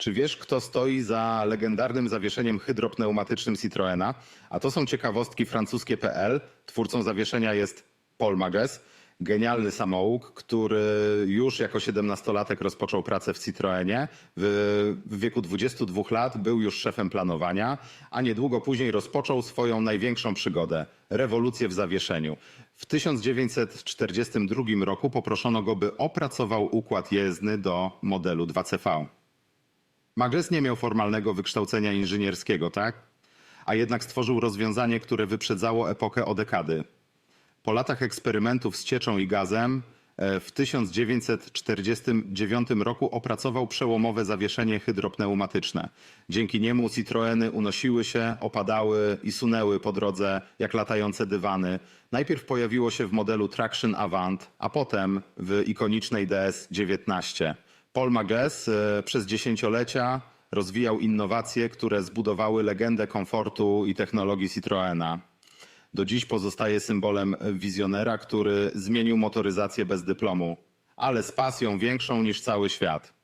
Czy wiesz, kto stoi za legendarnym zawieszeniem hydropneumatycznym Citroena? A to są ciekawostki francuskie.pl. Twórcą zawieszenia jest Paul Mages, genialny samouk, który już jako 17-latek rozpoczął pracę w Citroenie. W, w wieku 22 lat był już szefem planowania, a niedługo później rozpoczął swoją największą przygodę rewolucję w zawieszeniu. W 1942 roku poproszono go, by opracował układ jezdny do modelu 2CV. Magles nie miał formalnego wykształcenia inżynierskiego, tak? A jednak stworzył rozwiązanie, które wyprzedzało epokę o dekady. Po latach eksperymentów z cieczą i gazem e, w 1949 roku opracował przełomowe zawieszenie hydropneumatyczne. Dzięki niemu Citroeny unosiły się, opadały i sunęły po drodze jak latające dywany. Najpierw pojawiło się w modelu Traction Avant, a potem w ikonicznej DS-19. Paul Mages e, przez dziesięciolecia rozwijał innowacje, które zbudowały legendę komfortu i technologii Citroena. Do dziś pozostaje symbolem wizjonera, który zmienił motoryzację bez dyplomu, ale z pasją większą niż cały świat.